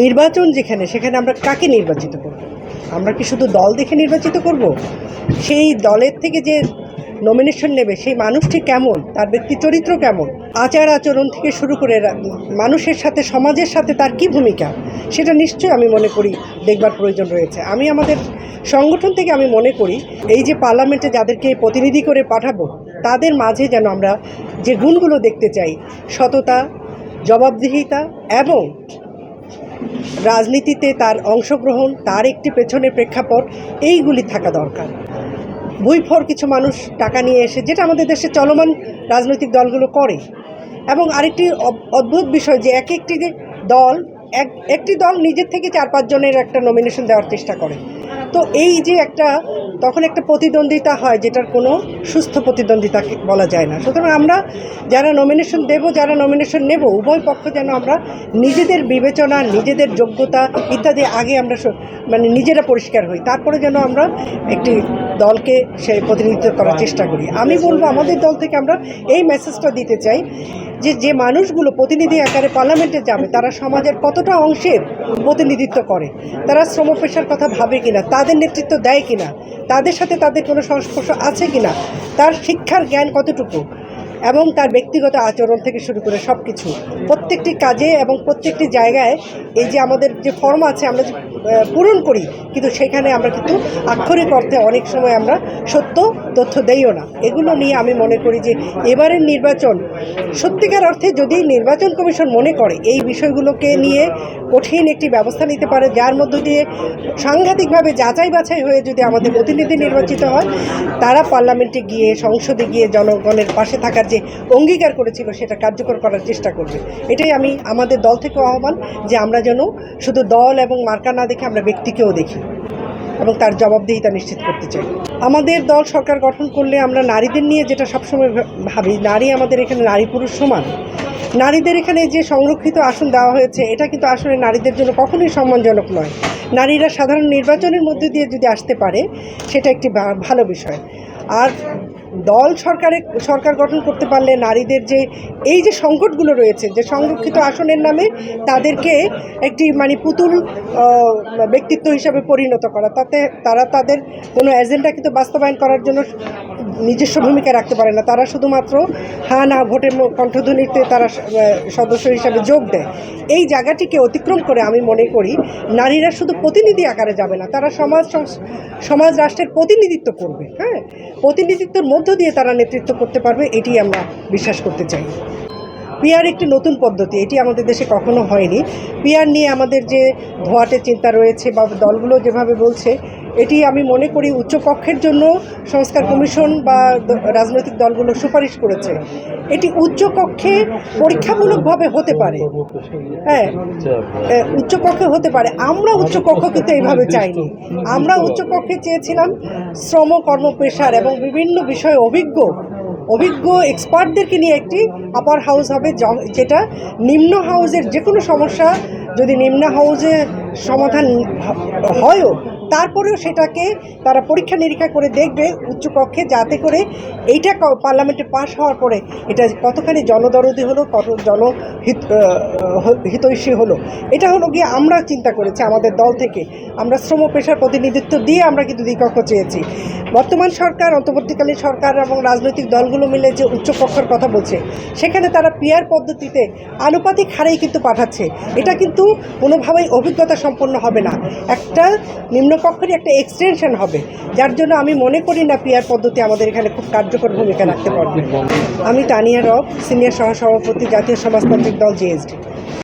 নির্বাচন যেখানে, সেখানে আমরা কাকে নির্বাচিত করব? আমরা কি শুধু দল দেখে নির্বাচিত করব? সেই দলের থেকে যে নমিনেশন নেবে, সেই মানুষটি কেমন? তার ব্যক্তি চরিত্র কেমন? আচার আচরণ থেকে শুরু করে মানুষের সাথে, সমাজের সাথে তার কি ভূমিকা? সেটা নিশ্চয়ই আমি মনে করি দেখবার প্রয়োজন রয়েছে। আমি আমাদের সংগঠন থেকে আমি মনে করি, এই যে পার্লামেন্টে যাদেরকে প্রতিনিধি করে পাঠাবো, তাদের মাঝে যেন আমরা যে গুণগুলো দেখতে চাই, সততা, জবাবদিহিতা এবং রাজনীতিতে তার অংশগ্রহণ, তার একটি পেছনের প্রেক্ষাপট, এইগুলি থাকা দরকার। বইফর কিছু মানুষ টাকা নিয়ে এসে, যেটা আমাদের দেশে চলমান রাজনৈতিক দলগুলো করে। এবং আরেকটি অদ্ভুত বিষয় যে এক একটি দল, এক, একটি দল নিজের থেকে চার পাঁচজনের একটা নমিনেশন দেওয়ার চেষ্টা করে। তো এই যে একটা, তখন একটা প্রতিদ্বন্দ্বিতা হয় যেটার কোনো সুস্থ প্রতিদ্বন্দ্বিতা বলা যায় না। সুতরাং আমরা যারা নমিনেশন দেব, যারা নমিনেশন নেব, উভয় পক্ষ যেন আমরা নিজেদের বিবেচনা, নিজেদের যোগ্যতা ইত্যাদি আগে আমরা মানে নিজেরা পরিষ্কার হই। তারপরে যেন আমরা একটি দলকে সে প্রতিনিধিত্ব করার চেষ্টা করি। আমি বলব, আমাদের দল থেকে আমরা এই মেসেজটা দিতে চাই যে যে মানুষগুলো প্রতিনিধি আকারে পার্লামেন্টে যাবে, তারা সমাজের কতটা অংশের প্রতিনিধিত্ব করে? তারা শ্রম পেশার কথা ভাবে কিনা? তাদের নেতৃত্ব দেয় কিনা? তাদের সাথে তাদের কোনো সংস্পর্শ আছে কিনা? তার শিক্ষার জ্ঞান কতটুকু? এবং তার ব্যক্তিগত আচরণ থেকে শুরু করে সব কিছু প্রত্যেকটি কাজে এবং প্রত্যেকটি জায়গায় এই যে আমাদের যে ফর্ম আছে, আমরা যে পূরণ করি, কিন্তু সেখানে আমরা কিন্তু আক্ষরিক অর্থে অনেক সময় আমরা সত্য তথ্য দেইও না। এগুলো নিয়ে আমি মনে করি যে, এবারের নির্বাচন সত্যিকার অর্থে যদি নির্বাচন কমিশন মনে করে, এই বিষয়গুলোকে নিয়ে কঠিন একটি ব্যবস্থা নিতে পারে, যার মধ্য দিয়ে সাংঘাতিকভাবে যাচাই বাছাই হয়ে যদি আমাদের প্রতিনিধি নির্বাচিত হয়, তারা পার্লামেন্টে গিয়ে, সংসদে গিয়ে জনগণের পাশে থাকার যে অঙ্গীকার করেছিল সেটা কার্যকর করার চেষ্টা করবে। এটাই আমি আমাদের দল থেকে আহ্বান যে আমরা যেন শুধু দল এবং মার্কা না দেখে আমরা ব্যক্তিকেও দেখি এবং তার জবাবদিহিতা নিশ্চিত করতে চাই। আমাদের দল সরকার গঠন করলে আমরা নারীদের নিয়ে যেটা সবসময় ভাবি, নারী আমাদের এখানে নারী পুরুষ সমান। নারীদের এখানে যে সংরক্ষিত আসন দেওয়া হয়েছে, এটা কিন্তু আসলে নারীদের জন্য কখনোই সম্মানজনক নয়। নারীরা সাধারণ নির্বাচনের মধ্যে দিয়ে যদি আসতে পারে, সেটা একটি ভালো বিষয়। আর দল সরকারে, সরকার গঠন করতে পারলে নারীদের যে, এই যে সংকটগুলো রয়েছে, যে সংরক্ষিত আসনের নামে তাদেরকে একটি মানে পুতুল ব্যক্তিত্ব হিসাবে পরিণত করা, তাতে তারা তাদের কোনো এজেন্ডা কিন্তু বাস্তবায়ন করার জন্য নিজস্ব ভূমিকা রাখতে পারে না। তারা শুধুমাত্র হা না ভোটের কণ্ঠধ্বনিতে তারা সদস্য হিসাবে যোগ দেয়। এই জায়গাটিকে অতিক্রম করে আমি মনে করি নারীরা শুধু প্রতিনিধি আকারে যাবে না, তারা সমাজ সমাজ রাষ্ট্রের প্রতিনিধিত্ব করবে হ্যাঁ? প্রতিনিধিত্বের মধ্য দিয়ে তারা নেতৃত্ব করতে পারবে এটি আমরা বিশ্বাস করতে চাই। পিয়ার একটি নতুন পদ্ধতি, এটি আমাদের দেশে কখনো হয়নি। পিয়ার নিয়ে আমাদের যে ধোয়াটে চিন্তা রয়েছে বা দলগুলো যেভাবে বলছে, এটি আমি মনে করি উচ্চকক্ষের জন্য সংস্কার কমিশন বা রাজনৈতিক দলগুলো সুপারিশ করেছে। এটি উচ্চকক্ষে পরীক্ষামূলকভাবে হতে পারে। হ্যাঁ উচ্চকক্ষে হতে পারে। আমরা উচ্চকক্ষ কিন্তু এইভাবে চাইনি। আমরা উচ্চকক্ষে চেয়েছিলাম শ্রম কর্ম পেশার এবং বিভিন্ন বিষয়ে অভিজ্ঞ অভিজ্ঞ এক্সপার্টদেরকে নিয়ে একটি আপার হাউস হবে যেটা নিম্ন হাউসের যে কোনো সমস্যা যদি নিম্ন হাউসে সমাধান হয়ও, তারপরেও সেটাকে তারা পরীক্ষা নিরীক্ষা করে দেখবে উচ্চকক্ষে যাতে করে এইটা পার্লামেন্টে পাশ হওয়ার পরে এটা কতখানি জনদরদি হলো, কত জনহিত হিতৈষী হলো। এটা হলো গিয়ে আমরা চিন্তা করেছি আমাদের দল থেকে। আমরা শ্রম পেশার প্রতিনিধিত্ব দিয়ে আমরা কিন্তু দ্বিকক্ষ চেয়েছি। বর্তমান সরকার, অন্তর্বর্তীকালীন সরকার এবং রাজনৈতিক দলগুলো মিলে যে উচ্চকক্ষের কথা বলছে, সেখানে তারা পিয়ার পদ্ধতিতে আনুপাতিক হারেই কিন্তু পাঠাচ্ছে। এটা কিন্তু কোনোভাবেই অভিজ্ঞতা সম্পন্ন হবে না। একটা নিম্নকক্ষেরই একটা এক্সটেনশন হবে। যার জন্য আমি মনে করি না পিয়ার পদ্ধতি আমাদের এখানে খুব কার্যকর ভূমিকা রাখতে পারবে। আমি তানিয়া রব সিনিয়র সহসভাপতি জাতীয় সমাজতান্ত্রিক দল জিএসডি